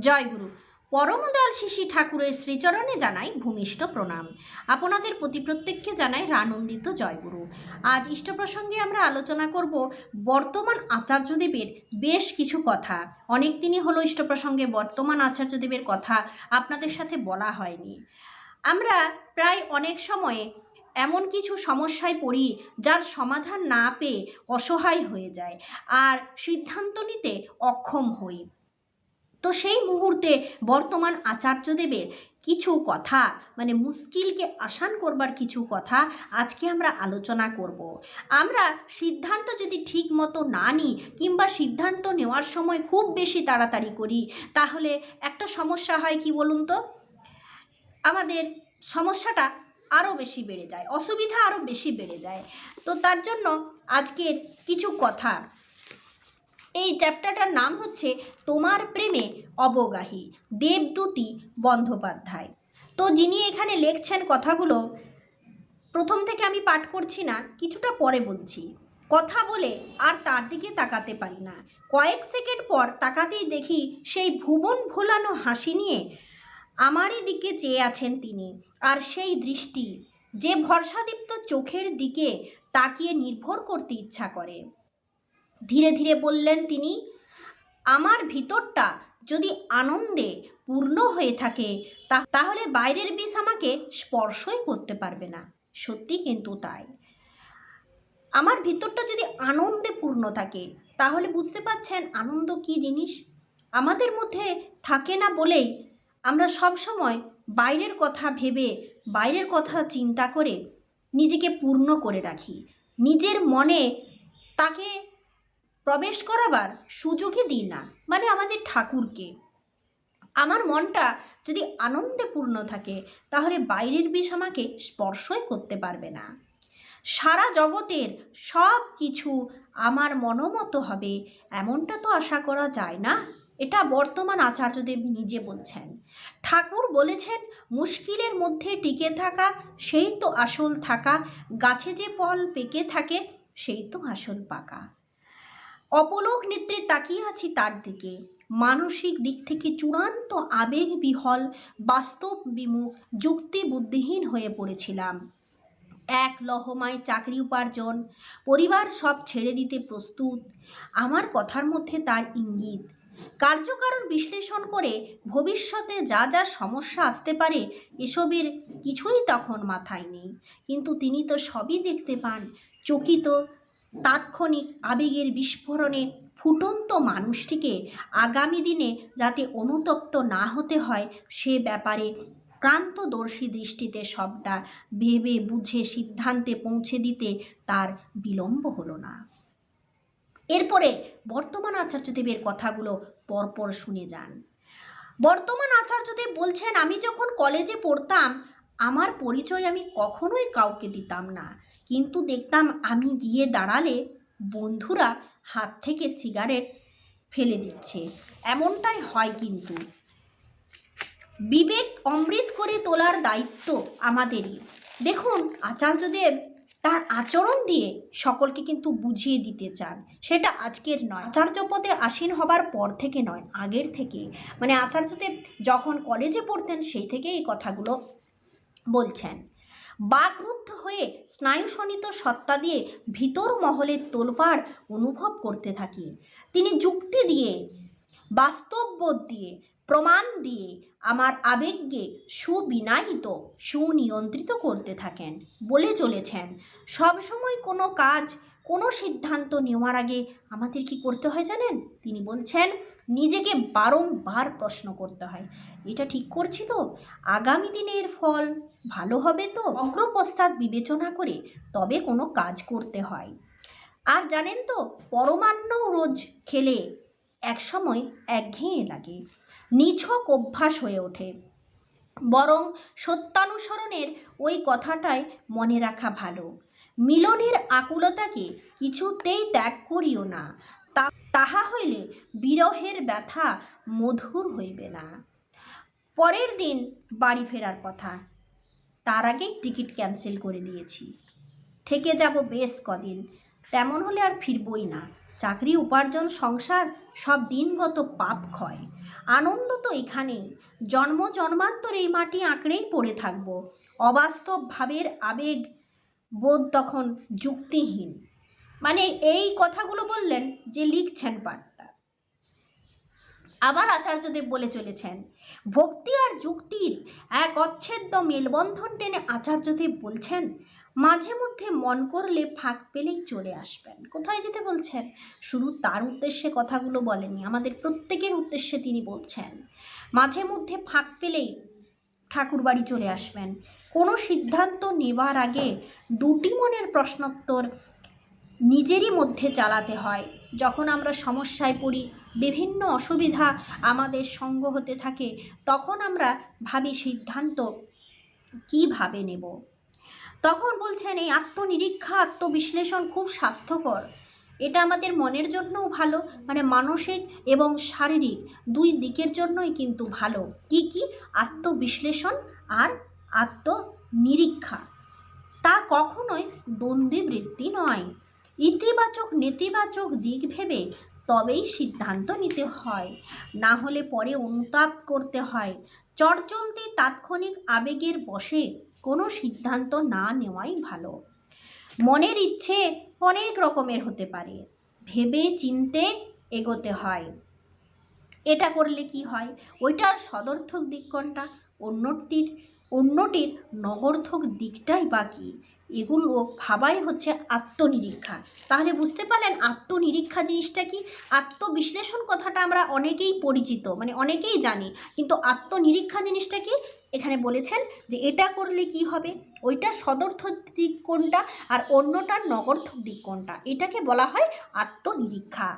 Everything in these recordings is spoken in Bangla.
জয়গুরু পরমদয়াল শিশি ঠাকুরের শ্রীচরণে জানাই ভূমিষ্ঠ প্রণাম। আপনাদের প্রতি প্রত্যেককে জানাই রানন্দিত জয়গুরু আজ ইষ্ট প্রসঙ্গে আমরা আলোচনা করব বর্তমান আচার্যদেবের বেশ কিছু কথা। অনেক দিনই হলো ইষ্ট প্রসঙ্গে বর্তমান আচার্যদেবের কথা আপনাদের সাথে বলা হয়নি। আমরা প্রায় অনেক সময়ে এমন কিছু সমস্যায় পড়ি যার সমাধান না পেয়ে অসহায় হয়ে যায় আর সিদ্ধান্ত নিতে অক্ষম হই। তো সেই মুহূর্তে বর্তমান আচার্যদেবের কিছু কথা মানে মুশকিলকে আসান করবার কিছু কথা আজকে আমরা আলোচনা করব। আমরা সিদ্ধান্ত যদি ঠিক মতো না নিই কিংবা সিদ্ধান্ত নেওয়ার সময় খুব বেশি তাড়াতাড়ি করি, তাহলে একটা সমস্যা হয় কি বলুন তো? আমাদের সমস্যাটা আরও বেশি বেড়ে যায়, অসুবিধা আরও বেশি বেড়ে যায়। তো তার জন্য আজকের কিছু কথা এই চ্যাপ্টারটার নাম হচ্ছে তোমার প্রেমে অবগাহী দেবদূতি বন্দ্যোপাধ্যায়। তো যিনি এখানে লিখছেন কথাগুলো, প্রথম থেকে আমি পাঠ করছি না, কিছুটা পরে বলছি। কথা বলে আর তার দিকে তাকাতে পারি না। কয়েক সেকেন্ড পর তাকাতেই দেখি সেই ভুবন ভোলানো হাসি নিয়ে আমারই দিকে চেয়ে আছেন তিনি আর সেই দৃষ্টি যে ভরসাদীপ্ত চোখের দিকে তাকিয়ে নির্ভর করতে ইচ্ছা করে। ধীরে ধীরে বললেন তিনি, আমার ভিতরটা যদি আনন্দে পূর্ণ হয়ে থাকে তাহলে বাইরের বিষ আমাকে স্পর্শই করতে পারবে না। সত্যি কিন্তু তাই। আমার ভিতরটা যদি আনন্দে পূর্ণ থাকে, তাহলে বুঝতে পাচ্ছেন আনন্দ কি জিনিস? আমাদের মধ্যে থাকে না বলেই আমরা সব সময় বাইরের কথা ভেবে, বাইরের কথা চিন্তা করে নিজেকে পূর্ণ করে রাখি। নিজের মনে তাকে প্রবেশ করাবার সুযোগই দিই না মানে আমাদের ঠাকুরকে। আমার মনটা যদি আনন্দে পূর্ণ থাকে, তাহলে বাইরের বিষ আমাকে স্পর্শই করতে পারবে না। সারা জগতের সব কিছু আমার মনোমতো হবে, এমনটা তো আশা করা যায় না? এটা বর্তমান আচার্যদেব নিজে বলছেন। ঠাকুর বলেছেন, মুশকিলের মধ্যে টিকে থাকা, সেই তো আসল থাকা। গাছে যে ফল পেকে থাকে, সেই তো আসল পাকা। অপলোক নেত্রে তাকিয়ে আছি তার দিকে। মানসিক দিক থেকে চূড়ান্ত আবেগ বিহল, বাস্তব বিমুখ, যুক্তি বুদ্ধিহীন হয়ে পড়েছিলাম। এক লহমায় চাকরি উপার্জন, পরিবার সব ছেড়ে দিতে প্রস্তুত, আমার কথার মধ্যে তার ইঙ্গিত। কার্যকারণ বিশ্লেষণ করে ভবিষ্যতে যা যা সমস্যা আসতে পারে, এসবের কিছুই তখন মাথায় নেই। কিন্তু তিনি তো সবই দেখতে পান, চকিত তাৎক্ষণিক আবেগের বিস্ফোরণে ফুটন্ত মানুষটিকে আগামী দিনে যাতে অনুতপ্ত না হতে হয়, সে ব্যাপারে ক্রান্তদর্শী দৃষ্টিতে সবটা ভেবে বুঝে সিদ্ধান্তে পৌঁছে দিতে তার বিলম্ব হলো না। এরপরে বর্তমান আচার্যদেবের কথাগুলো পরপর শুনে যান। বর্তমান আচার্যদেব বলছেন, আমি যখন কলেজে পড়তাম, আমার পরিচয় আমি কখনোই কাউকে দিতাম না। কিন্তু দেখতাম আমি গিয়ে দাঁড়ালে বন্ধুরা হাত থেকে সিগারেট ফেলে দিচ্ছে। এমনটাই হয় কিন্তু। বিবেক অমৃত করে তোলার দায়িত্ব আমাদেরই। দেখুন, আচার্যদেব তার আচরণ দিয়ে সকলকে কিন্তু বুঝিয়ে দিতে চান। সেটা আজকের নয়। আচার্য পদে আসীন হবার পর থেকে নয়, আগের থেকে। মানে আচার্যদেব যখন কলেজে পড়তেন, সেই থেকে এই কথাগুলো বলছেন। বাকরুদ্ধ হয়ে স্নায়ুশনিত সত্তা দিয়ে ভিতর মহলের তোলপাড় অনুভব করতে থাকি। তিনি যুক্তি দিয়ে, বাস্তববোধ দিয়ে, প্রমাণ দিয়ে আমার আবেগকে সুবিনায়িত, সুনিয়ন্ত্রিত করতে থাকেন, বলে চলেছেন। সবসময় কোনো কাজ কোনো সিদ্ধান্ত নেওয়ার আগে আমাদের কি করতে হয় জানেন? তিনি বলছেন, নিজেকে বারংবার প্রশ্ন করতে হয়। এটা ঠিক করছি তো? আগামী দিনের ফল ভালো হবে তো? অগ্রপশ্চাৎ বিবেচনা করে তবে কোনো কাজ করতে হয়। আর জানেন তো পরমান্ন রোজ খেলে একসময় একঘেয়ে লাগে, নিছক অভ্যাস হয়ে ওঠে। বরং সত্যানুসরণের ওই কথাটাই মনে রাখা ভালো। মিলনের আকুলতাকে কিছুতেই ত্যাগ করিও না। তাহা হইলে বিরহের ব্যথা মধুর হইবে না। পরের দিন বাড়ি ফেরার কথা। তার আগেই টিকিট ক্যান্সেল করে দিয়েছি। থেকে যাব বেশ কদিন। তেমন হলে আর ফিরবই না। চাকরি, উপার্জন, সংসার সব দিনগত পাপ ক্ষয়। আনন্দ তো এখানেই। জন্ম জন্মান্তর এই মাটি আঁকড়েই পড়ে থাকব। অবাস্তব ভাবের আবেগ বোধ তখন যুক্তিহীন। মানে এই কথাগুলো বললেন যে লিখছেন পাঠটা। আবার আচার্যদেব বলে চলেছেন, ভক্তি আর যুক্তির এক অচ্ছেদ্য মেলবন্ধন টেনে আচার্যদেব বলছেন, মাঝে মধ্যে মন করলে ফাঁক পেলেই চলে আসবেন। কোথায় যেতে বলছেন? শুধু তার উদ্দেশ্যে কথাগুলো বলেনি আমাদের প্রত্যেকের উদ্দেশ্যে তিনি বলছেন, মাঝে মধ্যে ফাঁক পেলেই ঠাকুর বাড়ি চলে আসবেন। কোনো সিদ্ধান্ত নেবার আগে দুটি মনের প্রশ্নোত্তর নিজেরই মধ্যে চালাতে হয়। যখন আমরা সমস্যায় পড়ি, বিভিন্ন অসুবিধা আমাদের সঙ্গ হতে থাকে, তখন আমরা ভাবি সিদ্ধান্ত কীভাবে নেব? তখন বলছেন, এই আত্মনিরীক্ষা, আত্মবিশ্লেষণ খুব স্বাস্থ্যকর। এটা আমাদের মনের জন্যও ভালো মানে মানসিক এবং শারীরিক দুই দিকের জন্যই কিন্তু ভালো। কি কি? আত্মবিশ্লেষণ আর আত্মনিরীক্ষা। তা কখনোই দ্বন্দ্বে বৃত্তি নয়। ইতিবাচক, নেতিবাচক দিক ভেবে তবেই সিদ্ধান্ত নিতে হয়। না হলে পরে অনুতাপ করতে হয়। চটজলদি তাৎক্ষণিক আবেগের বশে কোনো সিদ্ধান্ত না নেওয়াই ভালো। মনের ইচ্ছে অনেক রকমের হতে পারে। ভেবে চিনতে এগোতে হয়। এটা করলে কি হয়? ওইটার সদর্থক দিক কোনটা অন্যটির অন্যটির নগর্থক দিকটাই বাকি এগুলো ভাবাই হচ্ছে আত্মনিরীক্ষা। তাহলে বুঝতে পারলেন আত্মনিরীক্ষা জিনিসটা কি? আত্মবিশ্লেষণ কথাটা আমরা অনেকেই পরিচিত মানে অনেকেই জানি, কিন্তু আত্মনিরীক্ষা জিনিসটা কি? এখানে বলেছেন যে এটা করলে কি হবে? ওইটা সদর্থক দিক কোনটা? আর অন্যটার নগর্থক দিক কোনটা? এটাকে বলা হয় আত্মনিরীক্ষা।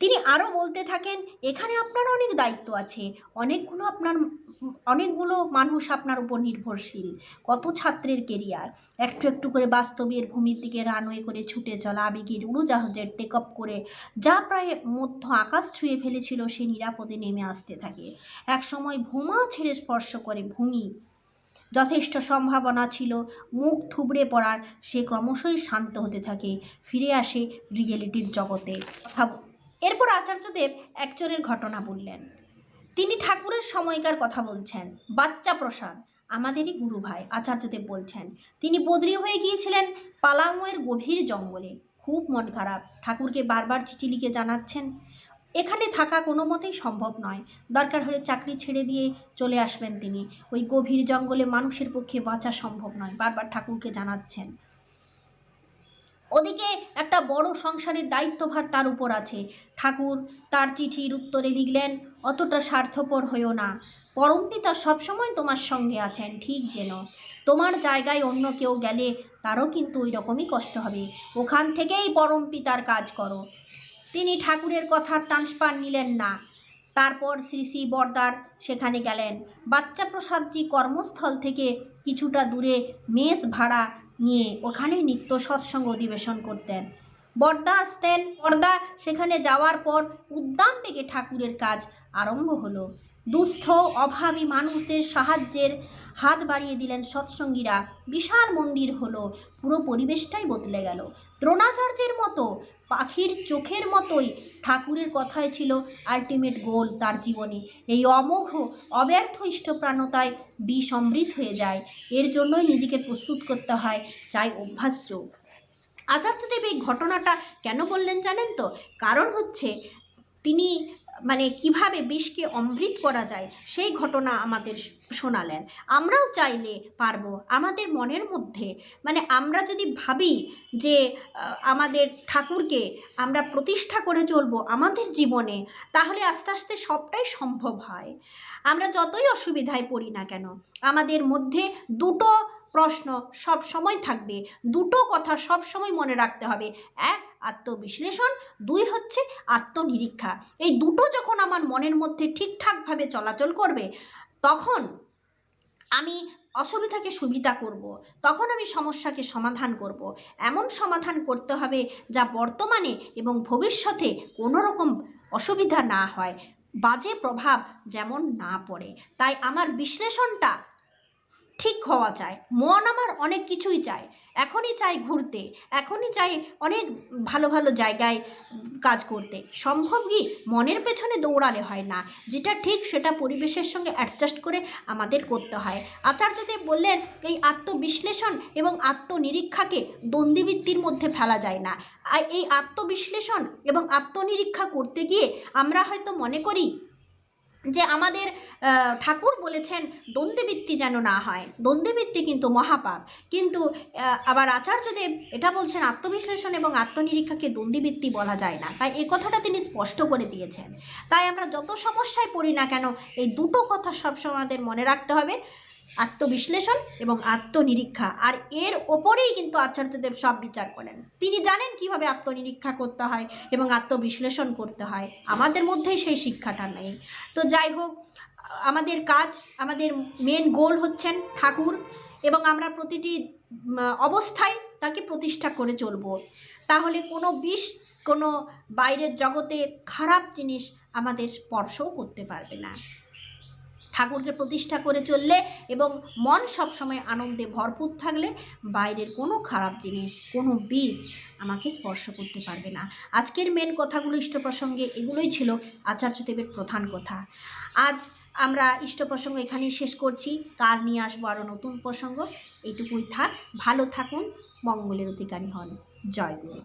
তিনি আরও বলতে থাকেন, এখানে আপনার অনেক দায়িত্ব আছে। অনেকগুলো আপনার অনেকগুলো মানুষ আপনার উপর নির্ভরশীল। কত ছাত্রের কেরিয়ার একটু একটু করে বাস্তবের ভূমির দিকে রানওয়ে করে ছুটে চলা, আবেগের উড়োজাহাজের টেক আপ করে যা প্রায় মধ্য আকাশ ছুঁয়ে ফেলেছিল, সে নিরাপদে নেমে আসতে থাকে। এক সময় ভূমা ছেড়ে স্পর্শ করে ভূমি। যথেষ্ট সম্ভাবনা ছিল, মুখ থুবড়ে পড়ার, সে ক্রমশই শান্ত হতে থাকে, ফিরে আসে রিয়েলিটির জগতে। এরপর আচার্যদেব একজনের ঘটনা বললেন। তিনি ঠাকুরের সময়কার কথা বলছেন, বাচ্চা প্রসাদ, আমাদেরই গুরু ভাই, আচার্যদেব বলছেন। তিনি বদলি হয়ে গিয়েছিলেন পালাময়ের গভীর জঙ্গলে। খুব মন খারাপ, ঠাকুরকে বারবার চিঠি লিখে জানাচ্ছেন। এখানে থাকা কোনো মতেই সম্ভব নয়। দরকার হলে চাকরি ছেড়ে দিয়ে চলে আসবেন তিনি। ওই গভীর জঙ্গলে মানুষের পক্ষে বাঁচা সম্ভব নয়, বারবার ঠাকুরকে জানাচ্ছেন। ওদিকে একটা বড় সংসারের দায়িত্বভার তার উপর আছে। ঠাকুর তার চিঠির উত্তরে লিখলেন, অতটা স্বার্থপর হইও না। পরমপিতা সবসময় তোমার সঙ্গে আছেন, ঠিক যেন। তোমার জায়গায় অন্য কেউ গেলে তারও কিন্তু ওই রকমই কষ্ট হবে। ওখান থেকেই পরমপিতার কাজ করো। তিনি ঠাকুরের কথার ট্রান্সফার নিলেন না। তারপর শ্রী শ্রী বর্দার সেখানে গেলেন। বাচ্চা প্রসাদজি কর্মস্থল থেকে কিছুটা দূরে মেস ভাড়া নিয়ে ওখানে নিত্য সৎসঙ্গ অধিবেশন করতেন। বর্দা আসতেন। বর্দা সেখানে যাওয়ার পর উদ্দাম বেগে ঠাকুরের কাজ আরম্ভ হলো। দুস্থ অভাবী মানুষদের সাহায্যের হাত বাড়িয়ে দিলেন সৎসঙ্গীরা। বিশাল মন্দির হলো, পুরো পরিবেশটাই বদলে গেল। দ্রোণাচার্যের মতো, পাখির চোখের মতোই ঠাকুরের কথাই ছিল আলটিমেট গোল তার জীবনে। এই অমোঘ, অব্যর্থ ইষ্টপ্রাণতায় বিসমৃদ্ধ হয়ে যায়। এর জন্যই নিজেকে প্রস্তুত করতে হয়, চাই অভ্যাস যোগ আচার্যদেব এই ঘটনাটা কেন বললেন জানেন তো? কারণ হচ্ছে, তিনি মানে কীভাবে বিষকে অমৃত করা যায়, সেই ঘটনা আমাদের শোনালেন। আমরাও চাইলে পারব। আমাদের মনের মধ্যে মানে আমরা যদি ভাবি যে আমাদের ঠাকুরকে আমরা প্রতিষ্ঠা করে চলবো আমাদের জীবনে, তাহলে আস্তে আস্তে সবটাই সম্ভব হয়। আমরা যতই অসুবিধায় পড়ি না কেন, আমাদের মধ্যে দুটো প্রশ্ন সব সময় থাকবে। দুটো কথা সব সময় মনে রাখতে হবে। এক, আত্মবিশ্লেষণ। দুই হচ্ছে আত্মনিরীক্ষা। এই দুটো যখন আমার মনের মধ্যে ঠিকঠাকভাবে চলাচল করবে, তখন আমি অসুবিধাকে সুবিধা করব। তখন আমি সমস্যাকে সমাধান করব। এমন সমাধান করতে হবে যা বর্তমানে এবং ভবিষ্যতে কোনো রকম অসুবিধা না হয়। বাজে প্রভাব যেমন না পড়ে। তাই আমার বিশ্লেষণটা ঠিক হওয়া চায় মন আমার অনেক কিছুই চায়। এখনই চাই ঘুরতে, এখনই চাই অনেক ভালো ভালো জায়গায় কাজ করতে। সম্ভব কি? মনের পেছনে দৌড়ালে হয় না। যেটা ঠিক সেটা পরিবেশের সঙ্গে অ্যাডজাস্ট করে আমাদের করতে হয়। আচার্যদেব বললেন, এই আত্মবিশ্লেষণ এবং আত্মনিরীক্ষাকে দ্বন্দ্ববৃত্তির মধ্যে ফেলা যায় না। এই আত্মবিশ্লেষণ এবং আত্মনিরীক্ষা করতে গিয়ে আমরা হয়তো মনে করি যে আমাদের ঠাকুর বলেছেন, দ্বন্দ্ববৃত্তি যেন না হয়। দ্বন্দ্ববৃত্তি কিন্তু মহাপাপ। কিন্তু আবার আচার্যদেব এটা বলছেন, আত্মবিশ্লেষণ এবং আত্মনিরীক্ষাকে দ্বন্দ্ববৃত্তি বলা যায় না। তাই এই কথাটা তিনি স্পষ্ট করে দিয়েছেন। তাই আমরা যত সমস্যায় পড়ি না কেন, এই দুটো কথা সবসময় আমাদের মনে রাখতে হবে। আত্মবিশ্লেষণ এবং আত্মনিরীক্ষা। আর এর ওপরেই কিন্তু আচার্যদেব সব বিচার করেন। তিনি জানেন কীভাবে আত্মনিরীক্ষা করতে হয় এবং আত্মবিশ্লেষণ করতে হয়। আমাদের মধ্যেই সেই শিক্ষাটা নেই। তো যাই হোক, আমাদের কাজ, আমাদের মেন গোল হচ্ছেন ঠাকুর এবং আমরা প্রতিটি অবস্থায় তাকে প্রতিষ্ঠা করে চলব। তাহলে কোনো বিষ, কোনো বাইরের জগতে খারাপ জিনিস আমাদের স্পর্শও করতে পারবে না। ঠাকুরকে প্রতিষ্ঠা করে চললে এবং মন সবসময় আনন্দে ভরপুর থাকলে বাইরের কোনো খারাপ জিনিস, কোনো বিষ আমাকে স্পর্শ করতে পারবে না। আজকের মেন কথাগুলো ইষ্ট প্রসঙ্গে এগুলোই ছিল আচার্যদেবের প্রধান কথা। আজ আমরা ইষ্ট প্রসঙ্গ এখানেই শেষ করছি। কাল নিয়ে আসব আরও নতুন প্রসঙ্গ। এইটুকুই থাক। ভালো থাকুন। মঙ্গলের অধিকারী হন। জয় গুরু।